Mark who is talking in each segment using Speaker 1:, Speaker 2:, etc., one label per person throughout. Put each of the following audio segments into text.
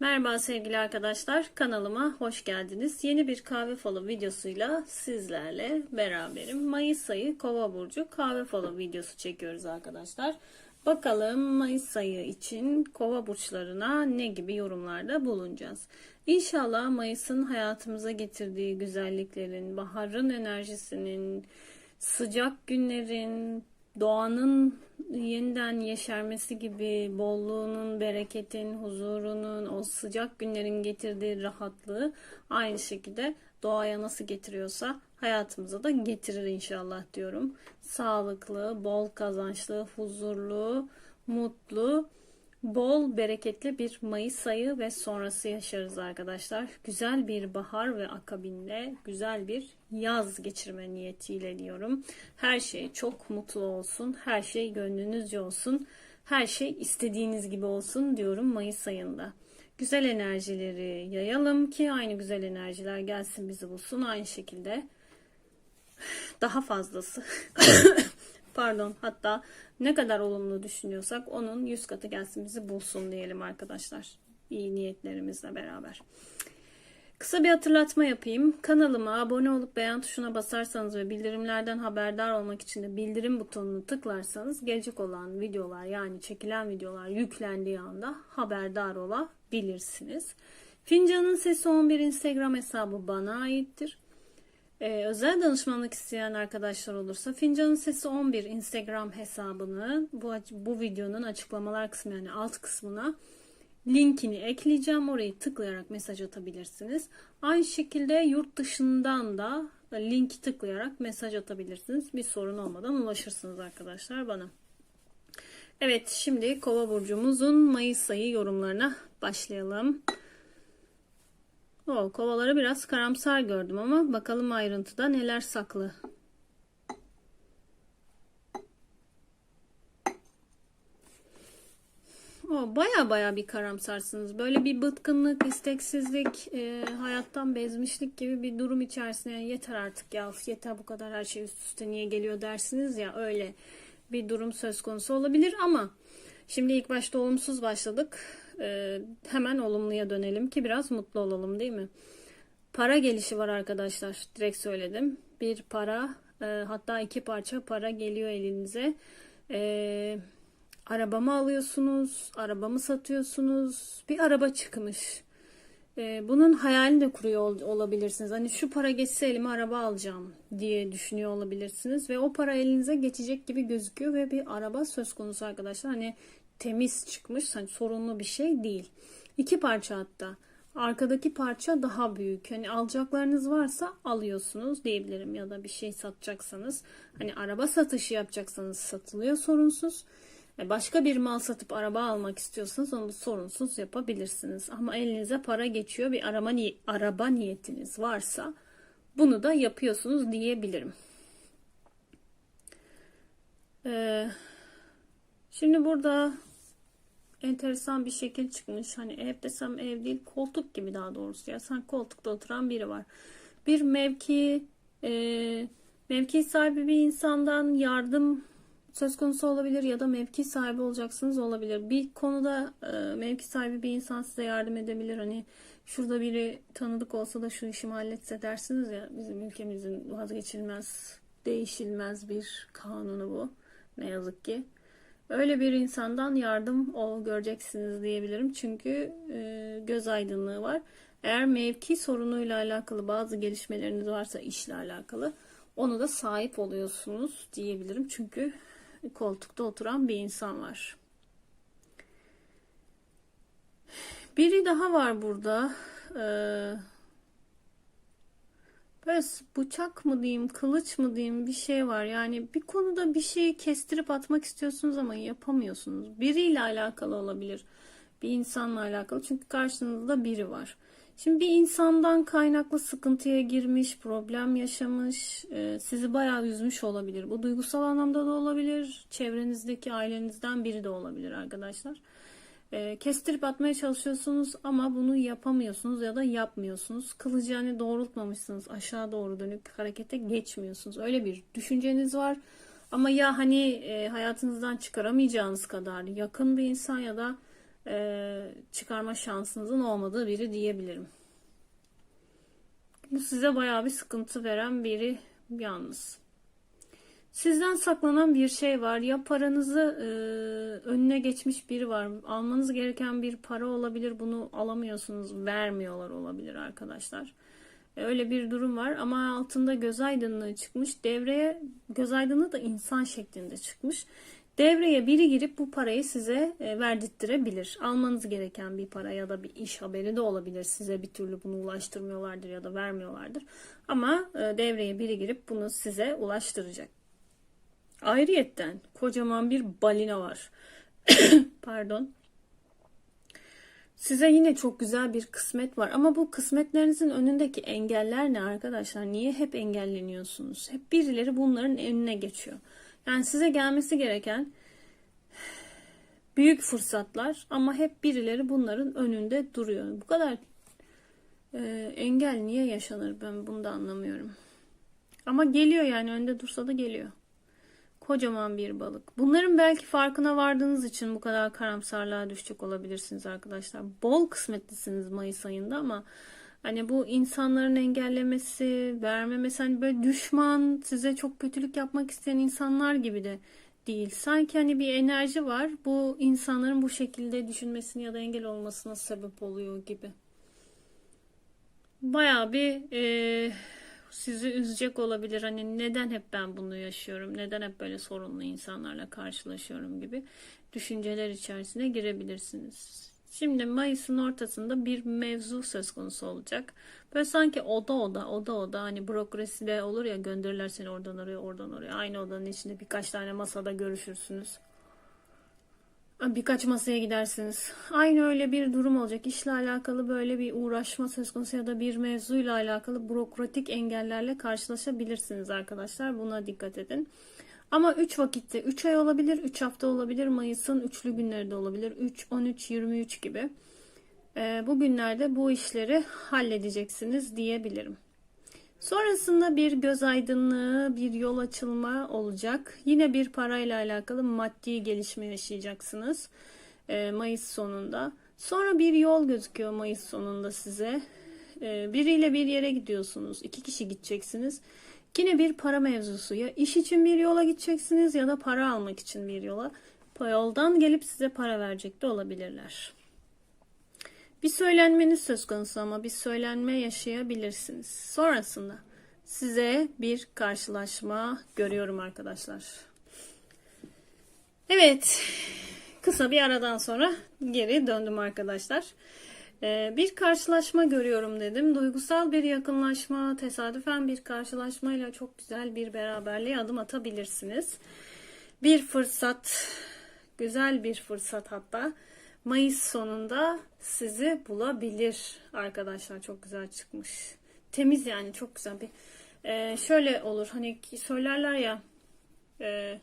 Speaker 1: Merhaba sevgili arkadaşlar, kanalıma hoş geldiniz. Yeni bir kahve falı videosuyla sizlerle beraberim. Mayıs ayı Kova burcu kahve falı videosu çekiyoruz arkadaşlar. Bakalım Mayıs ayı için Kova burçlarına ne gibi yorumlarda bulunacağız. İnşallah Mayıs'ın hayatımıza getirdiği güzelliklerin, baharın enerjisinin, sıcak günlerin, doğanın yeniden yeşermesi gibi bolluğunun, bereketin, huzurunun, o sıcak günlerin getirdiği rahatlığı aynı şekilde doğaya nasıl getiriyorsa hayatımıza da getirir inşallah diyorum. Sağlıklı, bol kazançlı, huzurlu, mutlu, bol bereketli bir Mayıs ayı ve sonrası yaşarız arkadaşlar. Güzel bir bahar ve akabinde güzel bir yaz geçirme niyetiyle diyorum. Her şey çok mutlu olsun. Her şey gönlünüzce olsun. Her şey istediğiniz gibi olsun diyorum Mayıs ayında. Güzel enerjileri yayalım ki aynı güzel enerjiler gelsin bizi bulsun. Aynı şekilde daha fazlası pardon hatta ne kadar olumlu düşünüyorsak onun yüz katı gelsin bizi bulsun diyelim arkadaşlar. İyi niyetlerimizle beraber. Kısa bir hatırlatma yapayım. Kanalıma abone olup beğen tuşuna basarsanız ve bildirimlerden haberdar olmak için de bildirim butonunu tıklarsanız gelecek olan videolar yani çekilen videolar yüklendiği anda haberdar olabilirsiniz. Fincanın Sesi 11 Instagram hesabı bana aittir. Ee, özel danışmanlık isteyen arkadaşlar olursa Fincanın Sesi 11 Instagram hesabını bu, bu videonun açıklamalar kısmı yani alt kısmına linkini ekleyeceğim. Orayı tıklayarak mesaj atabilirsiniz. Aynı şekilde yurt dışından da linki tıklayarak mesaj atabilirsiniz. Bir sorun olmadan ulaşırsınız arkadaşlar bana. Evet şimdi Kova burcumuzun Mayıs ayı yorumlarına başlayalım. O kovaları biraz karamsar gördüm ama bakalım ayrıntıda neler saklı. O baya baya bir karamsarsınız. Böyle bir bıtkınlık, isteksizlik, e, hayattan bezmişlik gibi bir durum içerisinde yani yeter artık ya yeter bu kadar her şey üst üste niye geliyor dersiniz ya öyle bir durum söz konusu olabilir ama şimdi ilk başta olumsuz başladık. E, hemen olumluya dönelim ki biraz mutlu olalım değil mi? Para gelişi var arkadaşlar. Direkt söyledim. Bir para e, hatta iki parça para geliyor elinize. Eee arabamı alıyorsunuz, arabamı satıyorsunuz, bir araba çıkmış. Ee, bunun hayalini de kuruyor ol- olabilirsiniz. Hani şu para geçse elime araba alacağım diye düşünüyor olabilirsiniz. Ve o para elinize geçecek gibi gözüküyor ve bir araba söz konusu arkadaşlar. Hani temiz çıkmış, hani sorunlu bir şey değil. İki parça hatta. Arkadaki parça daha büyük. Hani alacaklarınız varsa alıyorsunuz diyebilirim ya da bir şey satacaksanız. Hani araba satışı yapacaksanız satılıyor sorunsuz. E, başka bir mal satıp araba almak istiyorsanız onu sorunsuz yapabilirsiniz. Ama elinize para geçiyor bir araba, ni araba niyetiniz varsa bunu da yapıyorsunuz diyebilirim. Ee, şimdi burada enteresan bir şekil çıkmış. Hani ev desem ev değil koltuk gibi daha doğrusu. Ya sen koltukta oturan biri var. Bir mevki e, mevki sahibi bir insandan yardım söz konusu olabilir ya da mevki sahibi olacaksınız olabilir. Bir konuda e, mevki sahibi bir insan size yardım edebilir. Hani şurada biri tanıdık olsa da şu işimi halletse dersiniz ya bizim ülkemizin vazgeçilmez, değişilmez bir kanunu bu. Ne yazık ki. Öyle bir insandan yardım o göreceksiniz diyebilirim. Çünkü e, göz aydınlığı var. Eğer mevki sorunuyla alakalı bazı gelişmeleriniz varsa işle alakalı onu da sahip oluyorsunuz diyebilirim. Çünkü koltukta oturan bir insan var. Biri daha var burada. Ee, böyle bıçak mı diyeyim, kılıç mı diyeyim bir şey var. Yani bir konuda bir şeyi kestirip atmak istiyorsunuz ama yapamıyorsunuz. Biriyle alakalı olabilir. Bir insanla alakalı. Çünkü karşınızda biri var. Şimdi bir insandan kaynaklı sıkıntıya girmiş, problem yaşamış, e, sizi bayağı üzmüş olabilir. Bu duygusal anlamda da olabilir, çevrenizdeki ailenizden biri de olabilir arkadaşlar. E, kestirip atmaya çalışıyorsunuz ama bunu yapamıyorsunuz ya da yapmıyorsunuz. Kılıcı hani doğrultmamışsınız, aşağı doğru dönük harekete geçmiyorsunuz. Öyle bir düşünceniz var. Ama ya hani e, hayatınızdan çıkaramayacağınız kadar yakın bir insan ya da çıkarma şansınızın olmadığı biri diyebilirim. Bu size bayağı bir sıkıntı veren biri yalnız. Sizden saklanan bir şey var. Ya paranızı e, önüne geçmiş biri var. Almanız gereken bir para olabilir. Bunu alamıyorsunuz. Vermiyorlar olabilir arkadaşlar. E, öyle bir durum var ama altında göz aydınlığı çıkmış. Devreye göz aydınlığı da insan şeklinde çıkmış. Devreye biri girip bu parayı size e, verdirttirebilir. Almanız gereken bir para ya da bir iş haberi de olabilir. Size bir türlü bunu ulaştırmıyorlardır ya da vermiyorlardır. Ama e, devreye biri girip bunu size ulaştıracak. Ayrıyetten kocaman bir balina var. Pardon. Size yine çok güzel bir kısmet var ama bu kısmetlerinizin önündeki engeller ne arkadaşlar? Niye hep engelleniyorsunuz? Hep birileri bunların önüne geçiyor. Yani size gelmesi gereken büyük fırsatlar ama hep birileri bunların önünde duruyor. Bu kadar e, engel niye yaşanır ben bunu da anlamıyorum. Ama geliyor yani önde dursa da geliyor. Kocaman bir balık. Bunların belki farkına vardığınız için bu kadar karamsarlığa düşecek olabilirsiniz arkadaşlar. Bol kısmetlisiniz Mayıs ayında ama hani bu insanların engellemesi, vermemesi hani böyle düşman, size çok kötülük yapmak isteyen insanlar gibi de değil. Sanki hani bir enerji var. Bu insanların bu şekilde düşünmesini ya da engel olmasına sebep oluyor gibi. Bayağı bir e, sizi üzecek olabilir. Hani neden hep ben bunu yaşıyorum? Neden hep böyle sorunlu insanlarla karşılaşıyorum gibi düşünceler içerisine girebilirsiniz. Şimdi Mayıs'ın ortasında bir mevzu söz konusu olacak. Böyle sanki oda oda oda oda hani bürokraside olur ya gönderirler seni oradan oraya oradan oraya. Aynı odanın içinde birkaç tane masada görüşürsünüz. Birkaç masaya gidersiniz. Aynı öyle bir durum olacak. İşle alakalı böyle bir uğraşma söz konusu ya da bir mevzuyla alakalı bürokratik engellerle karşılaşabilirsiniz arkadaşlar. Buna dikkat edin. Ama 3 vakitte 3 ay olabilir, 3 hafta olabilir, Mayıs'ın üçlü günleri de olabilir. 3, 13, 23 gibi. Ee, bu günlerde bu işleri halledeceksiniz diyebilirim. Sonrasında bir göz aydınlığı, bir yol açılma olacak. Yine bir parayla alakalı maddi gelişme yaşayacaksınız e, Mayıs sonunda. Sonra bir yol gözüküyor Mayıs sonunda size. E, biriyle bir yere gidiyorsunuz. iki kişi gideceksiniz. Yine bir para mevzusu. Ya iş için bir yola gideceksiniz ya da para almak için bir yola. Yoldan gelip size para verecek de olabilirler. Bir söylenmeniz söz konusu ama bir söylenme yaşayabilirsiniz. Sonrasında size bir karşılaşma görüyorum arkadaşlar. Evet, kısa bir aradan sonra geri döndüm arkadaşlar. Ee, bir karşılaşma görüyorum dedim. Duygusal bir yakınlaşma, tesadüfen bir karşılaşmayla çok güzel bir beraberliğe adım atabilirsiniz. Bir fırsat, güzel bir fırsat hatta. Mayıs sonunda sizi bulabilir arkadaşlar. Çok güzel çıkmış. Temiz yani çok güzel bir. Ee, şöyle olur hani söylerler ya e,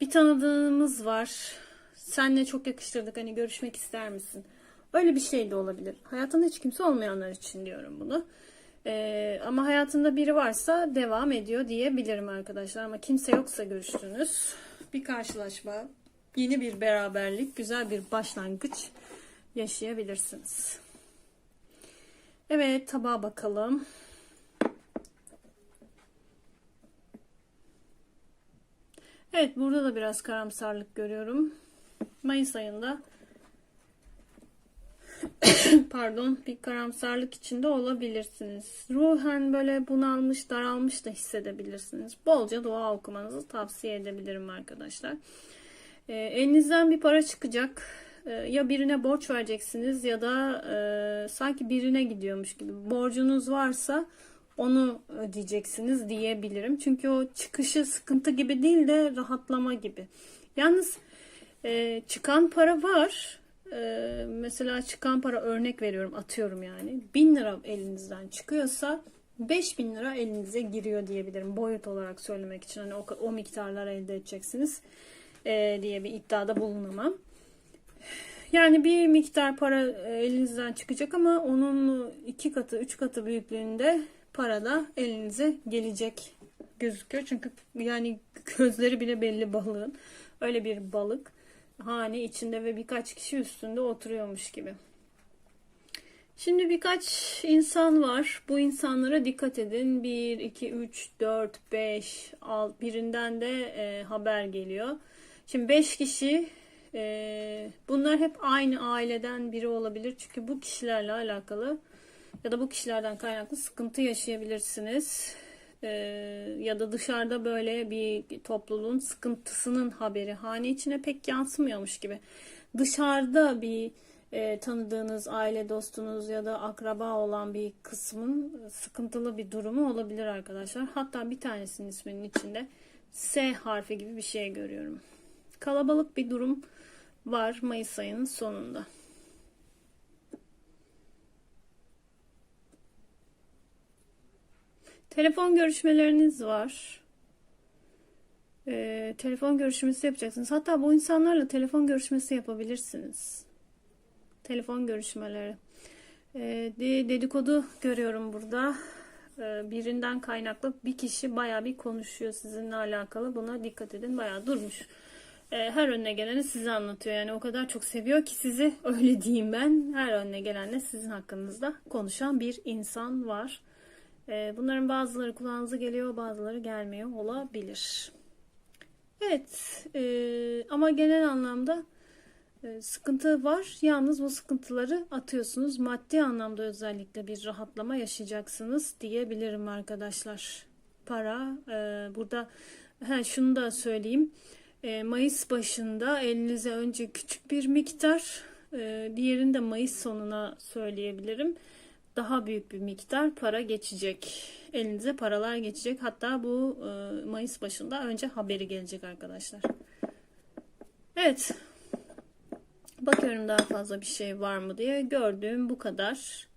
Speaker 1: bir tanıdığımız var. Senle çok yakıştırdık hani görüşmek ister misin? Öyle bir şey de olabilir. Hayatında hiç kimse olmayanlar için diyorum bunu. Ee, ama hayatında biri varsa devam ediyor diyebilirim arkadaşlar. Ama kimse yoksa görüştünüz. Bir karşılaşma, yeni bir beraberlik, güzel bir başlangıç yaşayabilirsiniz. Evet tabağa bakalım. Evet burada da biraz karamsarlık görüyorum. Mayıs ayında pardon bir karamsarlık içinde olabilirsiniz. Ruhen böyle bunalmış, daralmış da hissedebilirsiniz. Bolca dua okumanızı tavsiye edebilirim arkadaşlar. E, elinizden bir para çıkacak. E, ya birine borç vereceksiniz ya da e, sanki birine gidiyormuş gibi. Borcunuz varsa onu ödeyeceksiniz diyebilirim. Çünkü o çıkışı sıkıntı gibi değil de rahatlama gibi. Yalnız e, çıkan para var. E, mesela çıkan para örnek veriyorum atıyorum yani. 1000 lira elinizden çıkıyorsa 5000 lira elinize giriyor diyebilirim. Boyut olarak söylemek için hani o, o miktarlar elde edeceksiniz e, diye bir iddiada bulunamam. Yani bir miktar para e, elinizden çıkacak ama onun iki katı, üç katı büyüklüğünde para da elinize gelecek gözüküyor. Çünkü yani gözleri bile belli balığın. Öyle bir balık. hane içinde ve birkaç kişi üstünde oturuyormuş gibi. Şimdi birkaç insan var. Bu insanlara dikkat edin. 1, 2, 3, 4, 5, 6 birinden de e, haber geliyor. Şimdi 5 kişi e, bunlar hep aynı aileden biri olabilir. Çünkü bu kişilerle alakalı ya da bu kişilerden kaynaklı sıkıntı yaşayabilirsiniz. E, ya da dışarıda böyle bir topluluğun sıkıntısının haberi hane içine pek yansımıyormuş gibi. Dışarıda bir e, tanıdığınız aile dostunuz ya da akraba olan bir kısmın sıkıntılı bir durumu olabilir arkadaşlar. Hatta bir tanesinin isminin içinde S harfi gibi bir şey görüyorum. Kalabalık bir durum var Mayıs ayının sonunda. Telefon görüşmeleriniz var. Ee, telefon görüşmesi yapacaksınız. Hatta bu insanlarla telefon görüşmesi yapabilirsiniz. Telefon görüşmeleri. Ee, de- dedikodu görüyorum burada. Ee, birinden kaynaklı bir kişi baya bir konuşuyor sizinle alakalı. Buna dikkat edin. Baya durmuş. Ee, her önüne geleni size anlatıyor. Yani o kadar çok seviyor ki sizi öyle diyeyim ben. Her önüne gelenle sizin hakkınızda konuşan bir insan var. Ee, bunların bazıları kulağınıza geliyor, bazıları gelmiyor olabilir. Evet, e, ama genel anlamda e, sıkıntı var. Yalnız bu sıkıntıları atıyorsunuz. Maddi anlamda özellikle bir rahatlama yaşayacaksınız diyebilirim arkadaşlar. Para, e, burada ha, şunu da söyleyeyim. E, Mayıs başında elinize önce küçük bir miktar, e, diğerini de Mayıs sonuna söyleyebilirim. Daha büyük bir miktar para geçecek. Elinize paralar geçecek. Hatta bu e, Mayıs başında önce haberi gelecek arkadaşlar. Evet. Bakıyorum daha fazla bir şey var mı diye. Gördüğüm bu kadar.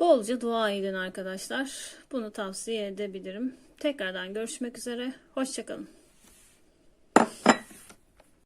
Speaker 1: Bolca dua edin arkadaşlar. Bunu tavsiye edebilirim. Tekrardan görüşmek üzere. Hoşçakalın.